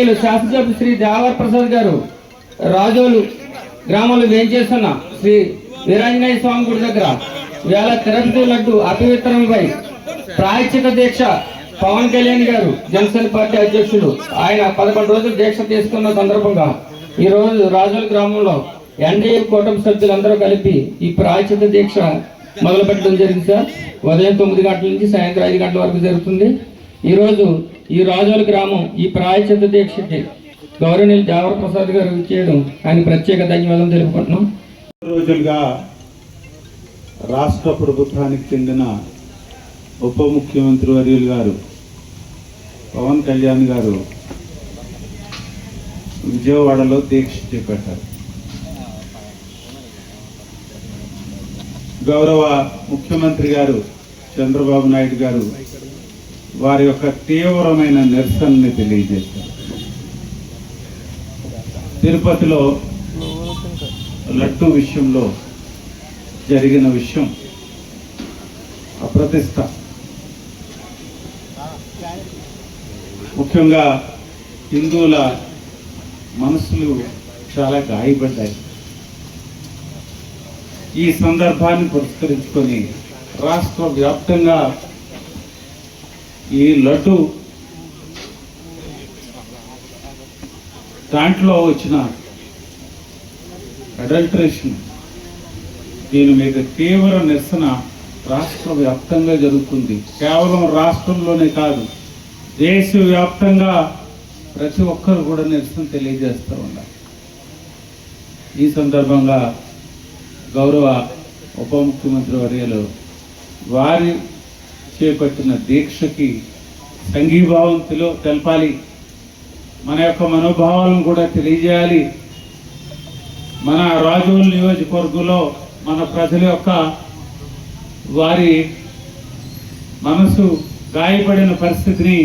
గౌరవనీయులు శాసనసభ్యులు శ్రీ దేవర్ ప్రసాద్ గారు రాజోలు గ్రామంలో వేంచేస్తున్న శ్రీ వీరాంజనేయ స్వామి గుడి దగ్గర వేల తిరుపతి లడ్డు అపవిత్రంపై ప్రాయశ్చిత దీక్ష పవన్ కళ్యాణ్ గారు జనసేన పార్టీ అధ్యక్షులు ఆయన పదకొండు రోజులు దీక్ష తీసుకున్న సందర్భంగా ఈ రోజు రాజోలు గ్రామంలో ఎన్డీఏ కూటమి సభ్యులందరూ కలిపి ఈ ప్రాయశ్చిత దీక్ష మొదలు పెట్టడం జరిగింది సార్. ఉదయం తొమ్మిది గంటల నుంచి సాయంత్రం ఐదు గంటల వరకు జరుగుతుంది. ఈరోజు ఈ రాజోల గ్రామం ఈ ప్రాయశ్చిత దీక్షకి గౌరవనీయులు జావర్ ప్రసాద్ గారు చేయడం ఆయన ప్రత్యేక ధన్యవాదాలు తెలుపుకుంటున్నాం. రోజులుగా రాష్ట్ర ప్రభుత్వానికి చెందిన ఉప ముఖ్యమంత్రి వర్యులు గారు పవన్ కళ్యాణ్ గారు విజయవాడలో దీక్ష చేపట్టారు. గౌరవ ముఖ్యమంత్రి గారు చంద్రబాబు నాయుడు గారు వారి యొక్క తీవ్రమైన నిరసనని తెలియజేశారు. తిరుపతిలో లడ్డు విషయంలో జరిగిన విషయం అప్రతిష్ట. ముఖ్యంగా హిందువుల మనసులు చాలా గాయపడ్డాయి. ఈ సందర్భాన్ని పురస్కరించుకొని రాష్ట్ర వ్యాప్తంగా ఈ లడ్డు దాంట్లో వచ్చిన అడల్ట్రేషన్ దీని మీద తీవ్ర నిరసన రాష్ట్ర వ్యాప్తంగా జరుగుతుంది. కేవలం రాష్ట్రంలోనే కాదు దేశవ్యాప్తంగా ప్రతి ఒక్కరు కూడా నిరసన తెలియజేస్తూ ఉన్నారు. ఈ సందర్భంగా గౌరవ ఉప ముఖ్యమంత్రి వర్యలు వారి చేపట్టిన దీక్షకి సంఘీభావం తెలపాలి. మన యొక్క మనోభావాలను కూడా తెలియజేయాలి. మన రాజోల్ నియోజకవర్గంలో మన ప్రజల యొక్క వారి మనసు గాయపడిన పరిస్థితిని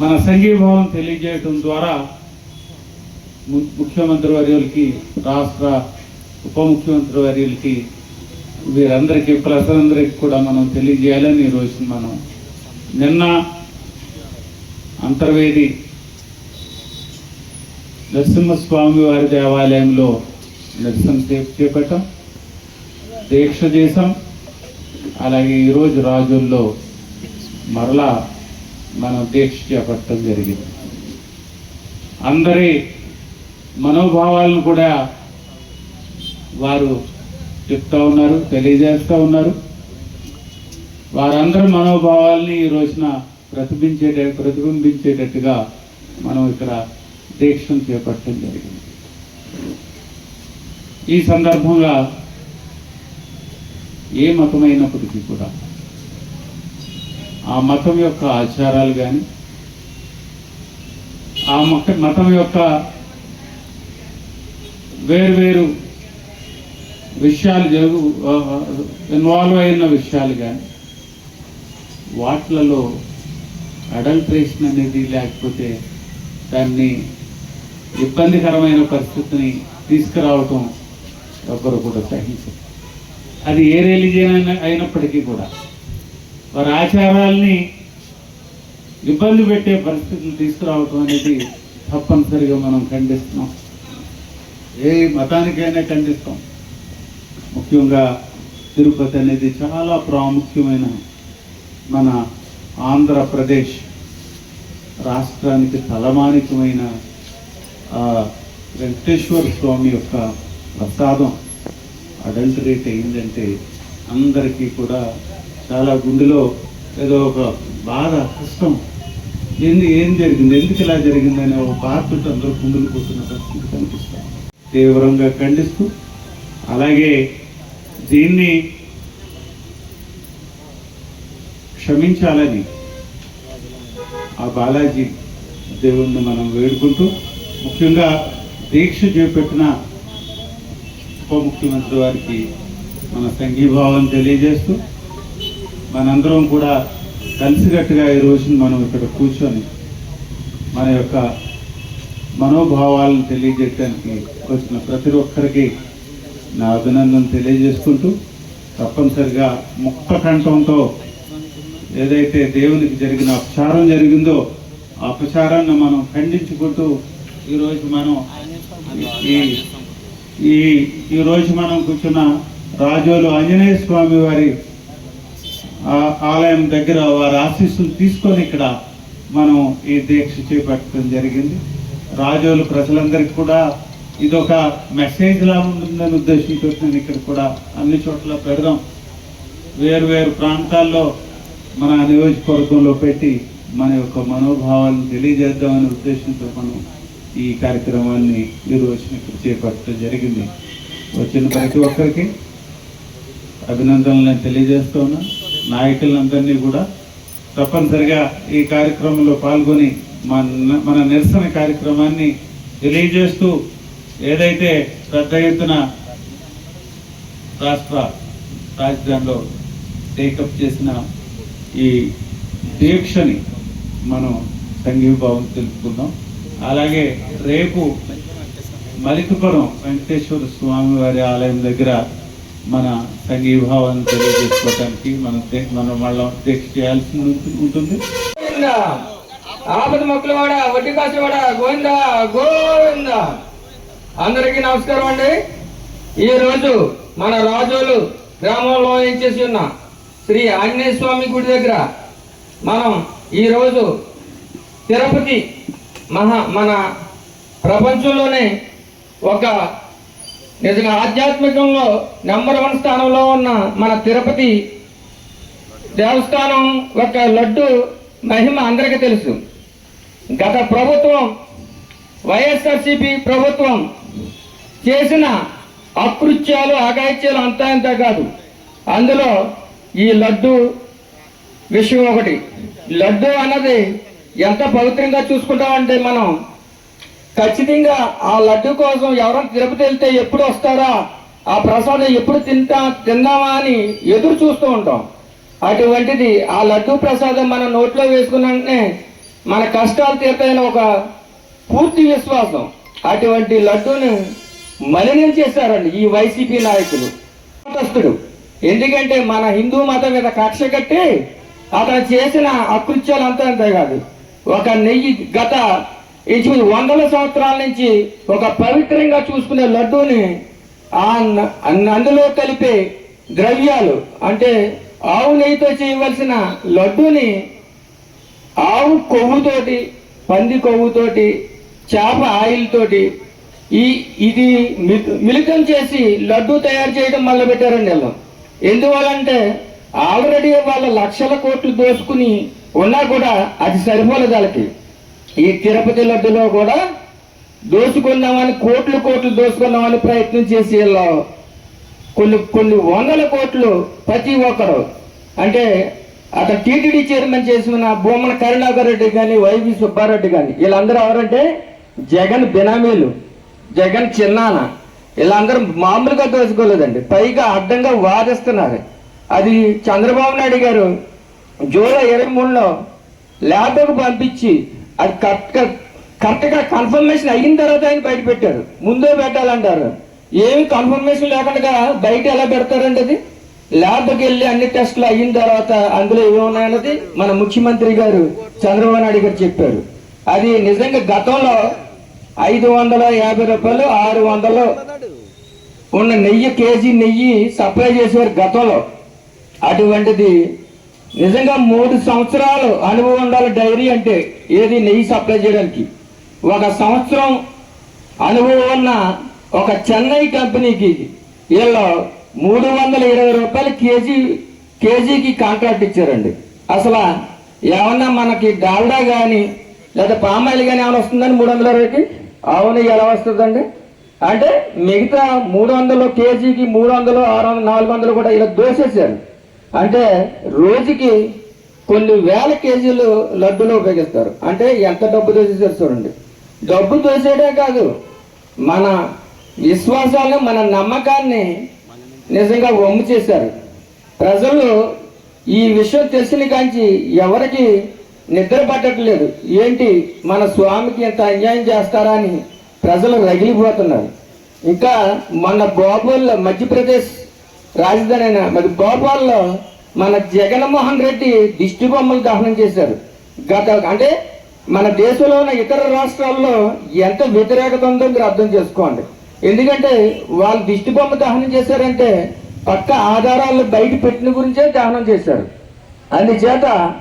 మన సంఘీభావం తెలియజేయటం ద్వారా ముఖ్యమంత్రి వర్యులకి రాష్ట్ర ఉప ముఖ్యమంత్రి వర్యులకి వీరందరికీ ప్రజలందరికీ కూడా మనం తెలియజేయాలని ఈరోజు మనం నిన్న అంతర్వేది నరసింహస్వామి వారి దేవాలయంలో నిరసన చే- చేపట్టాం దీక్ష చేశాం. అలాగే ఈరోజు రాజుల్లో మరలా మనం దీక్ష చేపట్టడం జరిగింది. అందరి మనోభావాలను కూడా వారు చెప్తా ఉన్నారు తెలియజేస్తూ ఉన్నారు. వారందరి మనోభావాల్ని ఈ రోజున ప్రతిబింబించే ప్రతిబింబించేటట్టుగా మనం ఇక్కడ దీక్షను చేపట్టడం జరిగింది. ఈ సందర్భంగా ఏ మతమైనప్పటికీ కూడా ఆ మతం యొక్క ఆచారాలు కానీ ఆ మత మతం యొక్క వేరు విషయాలు జరుగు ఇన్వాల్వ్ అయిన విషయాలు కానీ వాటిలలో అడల్ట్రేషన్ అనేది లేకపోతే దాన్ని ఇబ్బందికరమైన పరిస్థితిని తీసుకురావటం ఒకరు కూడా సహించరు. అది ఏ రిలీజియన్ అయినప్పటికీ కూడా వారి ఆచారాల్ని ఇబ్బంది పెట్టే పరిస్థితులు తీసుకురావటం అనేది తప్పనిసరిగా మనం ఖండిస్తున్నాం. ఏ మతానికైనా ఖండిస్తాం. ముఖ్యంగా తిరుపతి అనేది చాలా ప్రాముఖ్యమైన మన ఆంధ్రప్రదేశ్ రాష్ట్రానికి తలమానికమైన ఆ వెంకటేశ్వర స్వామి యొక్క ప్రసాదం అడల్టరేట్ అయిందంటే అందరికీ కూడా చాలా గుండెలో ఏదో ఒక బాధ కష్టం. ఏంది ఏం జరిగింది? ఎందుకు ఇలా జరిగిందనే ఒక బాధతో అందరూ గుండెలు పోతున్న పరిస్థితి కనిపిస్తాం తీవ్రంగా ఖండిస్తూ అలాగే దీన్ని క్షమించాలని ఆ బాలాజీ దేవుణ్ణి మనం వేడుకుంటూ ముఖ్యంగా దీక్ష చేపట్టిన ఉప ముఖ్యమంత్రి వారికి మన సంఘీభావం తెలియజేస్తూ మనందరం కూడా కలిసికట్టుగా ఈ రోజున మనం ఇక్కడ కూర్చొని మన యొక్క మనోభావాలను తెలియజేయడానికి వచ్చిన ప్రతి ఒక్కరికి నా అభినందన తెలియజేసుకుంటూ తప్పనిసరిగా ముక్త కంఠంతో ఏదైతే దేవునికి జరిగిన అపచారం జరిగిందో ఆ అపచారాన్ని మనం ఖండించుకుంటూ ఈరోజు మనం ఈ ఈ ఈరోజు మనం కూర్చున్న రాజోలు ఆంజనేయ స్వామి వారి ఆ- ఆలయం దగ్గర వారి ఆశీస్సులు తీసుకొని ఇక్కడ మనం ఈ దీక్ష చేపట్టడం జరిగింది. రాజోలు ప్రజలందరికీ కూడా ఇదొక మెసేజ్ లా ఉంటుందని ఉద్దేశంతో నేను ఇక్కడ కూడా అన్ని చోట్ల పెడదాం. వేరు వేరు ప్రాంతాల్లో మన నియోజకవర్గంలో పెట్టి మన యొక్క మనోభావాలను తెలియజేద్దామనే ఉద్దేశంతో మనం ఈ కార్యక్రమాన్ని ఈ ఇక్కడ చేపట్టడం జరిగింది. వచ్చిన ప్రతి ఒక్కరికి అభినందనలు నేను తెలియజేస్తున్నా నాయకులందరినీ కూడా తప్పనిసరిగా ఈ కార్యక్రమంలో పాల్గొని మన మన నిరసన కార్యక్రమాన్ని తెలియజేస్తూ ఏదైతే పెద్ద ఎత్తున రాష్ట్ర రాజధానిలో టేకప్ చేసిన ఈ దీక్షని మనం సంఘీభావం తెలుపుకుందాం. అలాగే రేపు మలికపురం వెంకటేశ్వర స్వామి వారి ఆలయం దగ్గర మన సంఘీభావాన్ని తెలియజేసుకోవడానికి మనం మనం మళ్ళీ దీక్ష చేయాల్సి ఉంటుంది ఆపద మొక్కలు వడ్డీ కాసులు గోవిందా గోవిందా. అందరికీ నమస్కారం అండి. ఈ రోజు మన రాజోలు గ్రామంలో ఇచ్చేసి ఉన్న శ్రీ ఆంజనేయ స్వామి గుడి దగ్గర మనం ఈరోజు తిరుపతి మహా మన ప్రపంచంలోనే ఒక నిజంగా ఆధ్యాత్మికంలో నెంబర్ వన్ స్థానంలో ఉన్న మన తిరుపతి దేవస్థానం యొక్క లడ్డు మహిమ అందరికీ తెలుసు. గత ప్రభుత్వం వైఎస్ఆర్సిపి ప్రభుత్వం చేసిన అకృత్యాలు అగాయిత్యాలు అంతా ఇంత కాదు. అందులో ఈ లడ్డు విషయం ఒకటి. లడ్డు అన్నది ఎంత పవిత్రంగా చూసుకుంటామంటే మనం ఖచ్చితంగా ఆ లడ్డు కోసం ఎవరైనా తిరుపతి వెళ్తే ఎప్పుడు వస్తారా? ఆ ప్రసాదం ఎప్పుడు తింటా తిందామా అని ఎదురు చూస్తూ ఉంటాం. అటువంటిది ఆ లడ్డు ప్రసాదం మన నోట్లో వేసుకున్న వెంటనే మన కష్టాలు తీర్తైన ఒక పూర్తి విశ్వాసం. అటువంటి లడ్డూని మలినం చేశారండి ఈ వైసీపీ నాయకులు. మతస్థుడు ఎందుకంటే మన హిందూ మతం మీద కక్ష కట్టి అతను చేసిన అకృత్యాలు అంతా అంతే కాదు ఒక నెయ్యి గత ఇంచుమించు వందల సంవత్సరాల నుంచి ఒక పవిత్రంగా చూసుకునే లడ్డూని ఆ న- అందులో కలిపే ద్రవ్యాలు అంటే ఆవు నెయ్యితో చేయవలసిన లడ్డూని ఆవు కొవ్వుతోటి పంది కొవ్వుతోటి చేప ఆయిల్ తోటి ఈ ఇది మిళితం చేసి లడ్డు తయారు చేయడం మొదలు పెట్టారండి వీళ్ళు. ఎందువల్లంటే ఆల్రెడీ వాళ్ళ లక్షల కోట్లు దోసుకుని ఉన్నా కూడా అది సరిపోలేదు వాళ్ళకి ఈ తిరుపతి లడ్డులో కూడా దోసుకున్నామని కోట్లు కోట్లు దోసుకున్నామని ప్రయత్నం చేసి వీళ్ళు కొన్ని కొన్ని వందల కోట్లు ప్రతి ఒక్కరు. అంటే అతను టీటీడీ చైర్మన్ చేసిన భూమన కరుణాకర్ రెడ్డి కానీ వైవి సుబ్బారెడ్డి కానీ వీళ్ళందరూ ఎవరంటే జగన్ బినామీలు జగన్ చిన్నాన. వీళ్ళందరూ మామూలుగా దోచుకోలేదండి పైగా అడ్డంగా వాదిస్తున్నారు. అది చంద్రబాబు నాయుడు గారు జూలై ఇరవై మూడులో ల్యాబ్కు పంపించి అది కరెక్ట్గా కరెక్ట్గా కన్ఫర్మేషన్ అయిన తర్వాత ఆయన బయట పెట్టారు. ముందే పెట్టాలంటారు. ఏమి కన్ఫర్మేషన్ లేకుండా బయట ఎలా పెడతారండి అది? ల్యాబ్కి వెళ్ళి అన్ని టెస్టులు అయిన తర్వాత అందులో ఏమి ఉన్నాయన్నది మన ముఖ్యమంత్రి గారు చంద్రబాబు నాయుడు గారు చెప్పారు. అది నిజంగా గతంలో ఐదు వందల యాభై రూపాయలు ఆరు వందలు. ఉన్న నెయ్యి కేజీ నెయ్యి సప్లై చేసేవారు గతంలో. అటువంటిది నిజంగా మూడు సంవత్సరాలు అనుభవం ఉండాలి డైరీ అంటే ఏది నెయ్యి సప్లై చేయడానికి. ఒక సంవత్సరం అనుభవం ఉన్న ఒక చెన్నై కంపెనీకి వీళ్ళు మూడు వందల ఇరవై రూపాయలు కేజీ కేజీకి కాంట్రాక్ట్ ఇచ్చారండి. అసలు ఏమన్నా మనకి డాల్డా కానీ లేదా పామాయిల్ కానీ ఏమైనా వస్తుందండి మూడు వందల ఇరవైకి అవును ఎలా వస్తుందండి. అంటే మిగతా మూడు వందలు కేజీకి మూడు వందలు ఆరు వందలు నాలుగు వందలు కూడా ఇలా దోసేసారు అంటే రోజుకి కొన్ని వేల కేజీలు లడ్డూలు ఉపయోగిస్తారు. అంటే ఎంత డబ్బు దోసేసారు చూడండి. డబ్బు దోసేయడే కాదు మన విశ్వాసాలను మన నమ్మకాన్ని నిజంగా వమ్ము చేశారు. ప్రజలు ఈ విషయం తెలిసిన కాంచి ఎవరికి నిద్ర పట్టట్లేదు. ఏంటి? మన స్వామికి ఇంత అన్యాయం చేస్తారా అని ప్రజలు రగిలిపోతున్నారు. ఇంకా మన భోపాల్లో మధ్యప్రదేశ్ రాజధాని అయిన మరి భోపాల్లో మన జగన్మోహన్ రెడ్డి దిష్టి బొమ్మలు దహనం చేశారు. గత అంటే మన దేశంలో ఉన్న ఇతర రాష్ట్రాల్లో ఎంత వ్యతిరేకత ఉందో మీరు అర్థం చేసుకోండి. ఎందుకంటే వాళ్ళు దిష్టి బొమ్మ దహనం చేశారంటే పక్క ఆధారాలు బయట పెట్టిన గురించే దహనం చేశారు. అందుచేత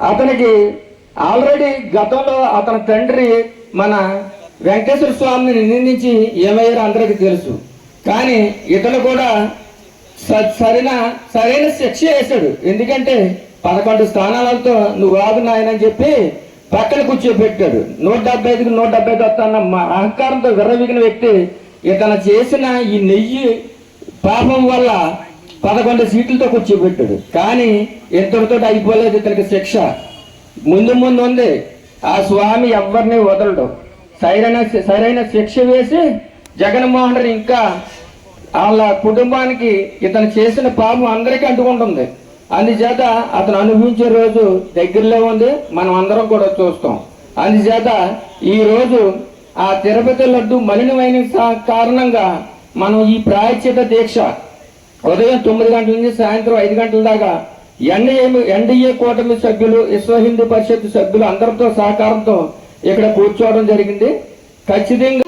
అతనికి ఆల్రెడీ గతంలో అతని తండ్రి మన వెంకటేశ్వర స్వామిని నిందించి ఏమయ్యారో అందరికీ తెలుసు. కానీ ఇతను కూడా స- సరైన సరైన శిక్ష వేశాడు. ఎందుకంటే పదకొండు స్థానాలతో నువ్వు ఆగు నాయనని చెప్పి పక్కన కూర్చోబెట్టాడు. నూట డెబ్బై ఐదుకి నూట డెబ్బై ఐదు వస్తాన్న మా అహంకారంతో విర్రవిగిన వ్యక్తి ఇతను చేసిన ఈ నెయ్యి పాపం వల్ల పదకొండు సీట్లతో కూర్చోబెట్టాడు కానీ ఇంతటితో అయిపోలేదు ఇతనికి శిక్ష. ముందు ముందు ఉంది. ఆ స్వామి ఎవరిని వదలడు. సరైన సరైన శిక్ష వేసి జగన్మోహన్ రెడ్డి ఇంకా వాళ్ళ కుటుంబానికి ఇతను చేసిన పాపం అందరికీ అంటుకుంటుంది. అందుచేత అతను అనుభవించే రోజు దగ్గరలో ఉంది. మనం అందరం కూడా చూస్తాం. అందుచేత ఈ రోజు ఆ తిరుపతి లడ్డు మలినమైన కారణంగా మనం ఈ ప్రాయశ్చిత దీక్ష ఉదయం తొమ్మిది గంటల నుంచి సాయంత్రం ఐదు గంటల దాకా ఎన్డీఏ ఎన్డీఏ కూటమి సభ్యులు విశ్వ హిందూ పరిషత్ సభ్యులు అందరితో సహకారంతో ఇక్కడ కూర్చోవడం జరిగింది. ఖచ్చితంగా